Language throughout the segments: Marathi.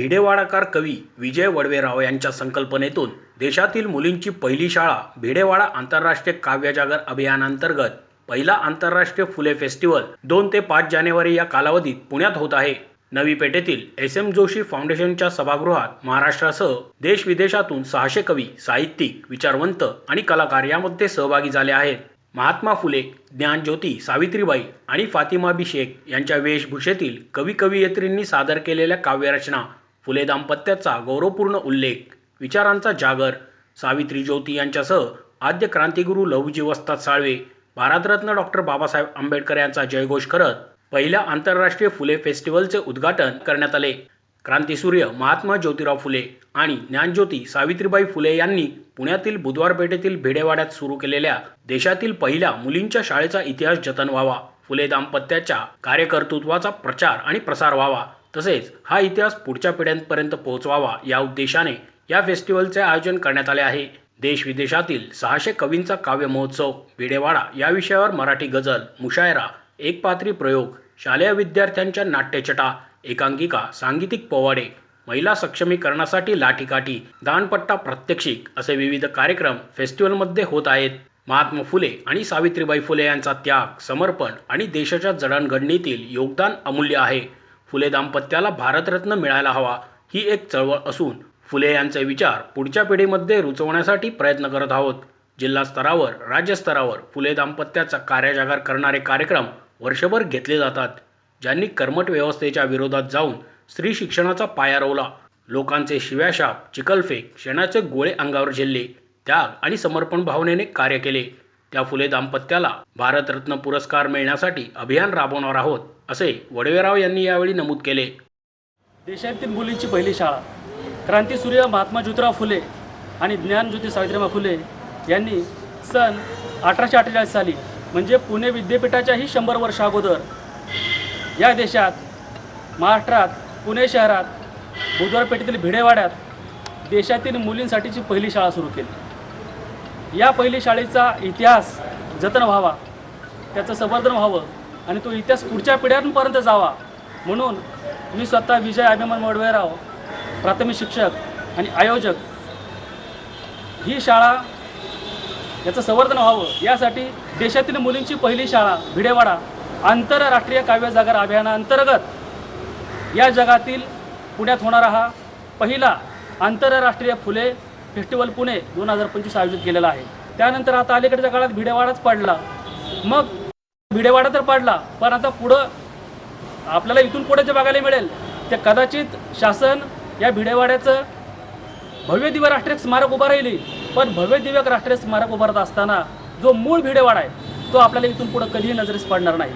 भिडेवाडाकार कवी विजय वडवेराव यांच्या संकल्पनेतून देशातील मुलींची पहिली शाळा भिडेवाडा आंतरराष्ट्रीय काव्यजागर अभियानांतर्गत पहिला आंतरराष्ट्रीय फुले फेस्टिवल दोन ते पाच जानेवारी या कालावधीत पुण्यात होत आहे. नवी पेठेतील एस एम जोशी फाउंडेशनच्या सभागृहात महाराष्ट्रासह देश विदेशातून सहाशे कवी साहित्यिक विचारवंत आणि कलाकार यामध्ये सहभागी झाले आहेत. महात्मा फुले ज्ञानज्योती सावित्रीबाई आणि फातिमाबी शेख यांच्या वेशभूषेतील कवी कवयित्रींनी सादर केलेल्या काव्यरचना फुले दाम्पत्याचा गौरवपूर्ण उल्लेख विचारांचा जागर सावित्री ज्योती यांच्यासह आद्य क्रांतिगुरू लहुजी वस्ताद साळवे भारतरत्न डॉक्टर बाबासाहेब आंबेडकर यांचा जयघोष करत पहिल्या आंतरराष्ट्रीय फुले फेस्टिवलचे उद्घाटन करण्यात आले. क्रांतीसूर्य महात्मा ज्योतिराव फुले आणि ज्ञानज्योती सावित्रीबाई फुले यांनी पुण्यातील बुधवार पेठेतील भिडेवाड्यात सुरू केलेल्या देशातील पहिल्या मुलींच्या शाळेचा इतिहास जतन व्हावा. फुले दाम्पत्याच्या कार्यकर्तृत्वाचा प्रचार आणि प्रसार व्हावा. तसेच हा इतिहास पुढच्या पिढ्यांपर्यंत पोहोचवावा या उद्देशाने या फेस्टिवलचे आयोजन करण्यात आले आहे. देश विदेशातील सहाशे कवींचा काव्य महोत्सव भिडेवाडा या विषयावर मराठी गझल मुशायरा एकपात्री प्रयोग शालेय विद्यार्थ्यांच्या नाट्यछटा एकांकिका सांगीतिक पोवाडे महिला सक्षमीकरणासाठी लाठीकाठी दानपट्टा प्रात्यक्षिक असे विविध कार्यक्रम फेस्टिवलमध्ये होत आहेत. महात्मा फुले आणि सावित्रीबाई फुले यांचा त्याग समर्पण आणि देशाच्या जडणघडणीतील योगदान अमूल्य आहे. फुले दाम्पत्याला भारतरत्न मिळायला हवा ही एक चळवळ असून फुले यांचे विचार पुढच्या पिढीमध्ये रुचवण्यासाठी प्रयत्न करत आहोत. जिल्हा स्तरावर राज्यस्तरावर फुले दाम्पत्याचा कार्यजागर करणारे कार्यक्रम वर्षभर घेतले जातात. ज्यांनी कर्मट व्यवस्थेच्या विरोधात जाऊन स्त्री शिक्षणाचा पाया रोवला. लोकांचे शिव्याशाप चिखलफेक शेणाचे गोळे अंगावर झेलले. त्याग आणि समर्पण भावनेने कार्य केले. त्या फुले दाम्पत्याला भारतरत्न पुरस्कार मिळण्यासाठी अभियान राबवणार आहोत असे वडवेराव यांनी यावेळी नमूद केले. देशातील मुलींची पहिली शाळा क्रांतीसूर्य महात्मा ज्योतिराव फुले आणि ज्ञानज्योती सावित्रीबाई फुले यांनी सन अठराशे अठ्ठेचाळीस साली म्हणजे पुणे विद्यापीठाच्याही शंभर वर्ष अगोदर या देशात महाराष्ट्रात पुणे शहरात बुधवारपेठेतील भिडेवाड्यात देशातील मुलींसाठीची पहिली शाळा सुरू केली. या पहिली शाळेचा इतिहास जतन व्हावा त्याचं संवर्धन व्हावं आणि तो इतिहास पुढच्या पिढ्यांपर्यंत जावा म्हणून मी स्वतः विजय अभिमान मडवेराव प्राथमिक शिक्षक आणि आयोजक ही शाळा याचं संवर्धन व्हावं. यासाठी देशातील मुलींची पहिली शाळा भिडेवाडा आंतरराष्ट्रीय काव्य जागर अभियानाअंतर्गत या जगातील पुण्यात होणारा हा पहिला आंतरराष्ट्रीय फुले फेस्टिवल पुणे दोन हजार पंचवीस आयोजित केलेला आहे. त्यानंतर आता अलीकडच्या काळात भिडेवाडाच पडला. मग भिडेवाडा तर पडला पण आता पुढं आपल्याला इथून पुढे जे बघायला मिळेल. ते कदाचित शासन या भिडेवाड्याचं भव्य दिव्य राष्ट्रीय स्मारक उभं राहिली पण भव्य दिव्य राष्ट्रीय स्मारक उभारत असताना जो मूळ भिडेवाडा आहे तो आपल्याला इथून पुढं कधीही नजरेस पडणार नाही.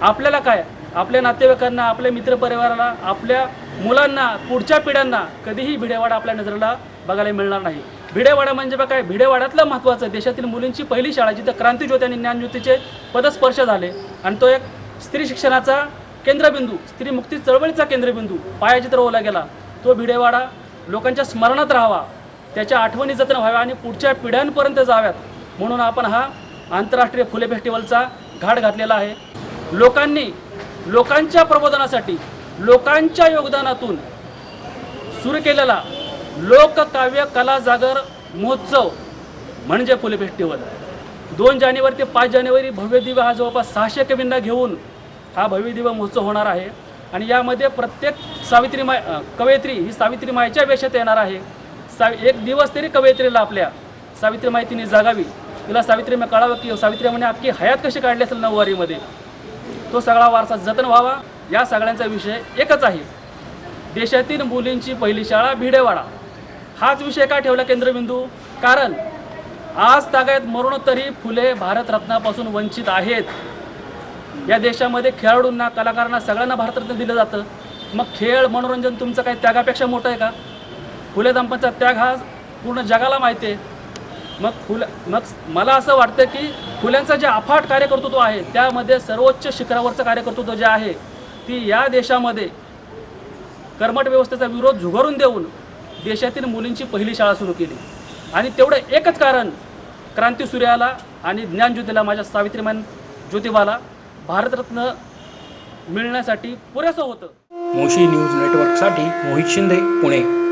आपल्याला काय? आपल्या नातेवाईकांना आपल्या मित्रपरिवाराला आपल्या मुलांना पुढच्या पिढ्यांना कधीही भिडेवाडा आपल्या नजरेला बघायला मिळणार नाही. भिडेवाडा म्हणजे बघा काय भिडेवाड्यातलं महत्त्वाचं देशातील मुलींची पहिली शाळा जिथं क्रांतीज्योती आणि ज्ञानज्योतीचे पदस्पर्श झाले आणि तो एक स्त्री शिक्षणाचा केंद्रबिंदू स्त्री मुक्ती चळवळीचा केंद्रबिंदू पायाचित्र ओला गेला. तो भिडेवाडा लोकांच्या स्मरणात राहावा. त्याच्या आठवणी जतन व्हाव्या आणि पुढच्या पिढ्यांपर्यंत जाव्यात. म्हणून आपण हा आंतरराष्ट्रीय फुले फेस्टिवलचा घाट घातलेला आहे. लोकांनी लोकांच्या प्रबोधनासाठी लोकांच्या योगदानातून सुरू केलेला लोककाव्य कला जागर महोत्सव म्हणजे फुले फेस्टिवल. दोन जानेवारी ते पाच जानेवारी भव्य दिव्य हा जवळपास सहाशे कवींना घेऊन हा भव्यदिव्य महोत्सव होणार आहे. आणि यामध्ये प्रत्येक सावित्री माय कवयित्री ही सावित्री मायच्या वेशात येणार आहे. सा एक दिवस तरी कवयित्रीला आपल्या सावित्री माय तिने जागावी. तिला सावित्री कळावं की सावित्री म्हणे अख्खी हयात कशी काढली असेल नऊवारीमध्ये? तो सगळा वारसा जतन व्हावा. या सगळ्यांचा विषय एकच आहे. देशातील मुलींची पहिली शाळा भिडेवाडा. हाच विषय का ठेवला केंद्रबिंदू? कारण आज तागायत मरणोत्तरी फुले भारतरत्नापासून वंचित आहेत. या देशामध्ये खेळाडूंना कलाकारांना सगळ्यांना भारतरत्न दिलं जातं. मग खेळ मनोरंजन तुमचं काही त्यागापेक्षा मोठं आहे का? फुले दांपत्याचा त्याग हा पूर्ण जगाला माहिती आहे. मग फुल मग मला असं वाटतं की फुल्यांचा जे अफाट कार्यकर्तृत्व आहे त्यामध्ये सर्वोच्च शिखरावरचं कार्यकर्तृत्व जे आहे ती या देशामध्ये कर्मट व्यवस्थेचा विरोध झुगारून देऊन देशातील मुलींची पहिली शाळा सुरू केली. आणि तेवढं एकच कारण क्रांती सूर्याला आणि ज्ञानज्योतीला माझ्या सावित्रीमान ज्योतिबाला भारतरत्न मिळण्यासाठी पुरेसं होतं. मोशी न्यूज नेटवर्कसाठी मोहित शिंदे पुणे.